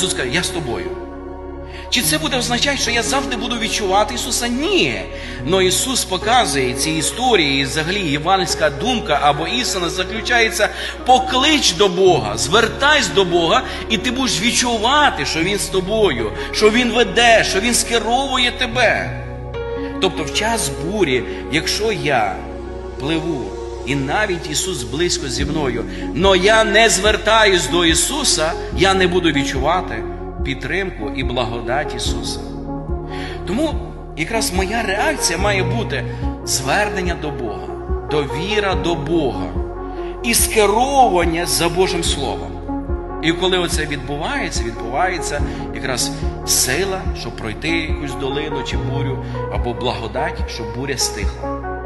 Ісус каже, я з тобою. Чи це буде означати, що я завжди буду відчувати Ісуса? Ні. Но Ісус показує ці історії, і взагалі євангельська думка або істина заключається поклич до Бога, звертайся до Бога, і ти будеш відчувати, що Він з тобою, що Він веде, що Він скеровує тебе. Тобто в час бурі, якщо я пливу, і навіть Ісус близько зі мною, но я не звертаюсь до Ісуса, я не буду відчувати підтримку і благодать Ісуса. Тому якраз моя реакція має бути звернення до Бога, довіра до Бога і скеровування за Божим Словом. І коли оце відбувається, відбувається якраз сила, щоб пройти якусь долину чи бурю, або благодать, щоб буря стихла.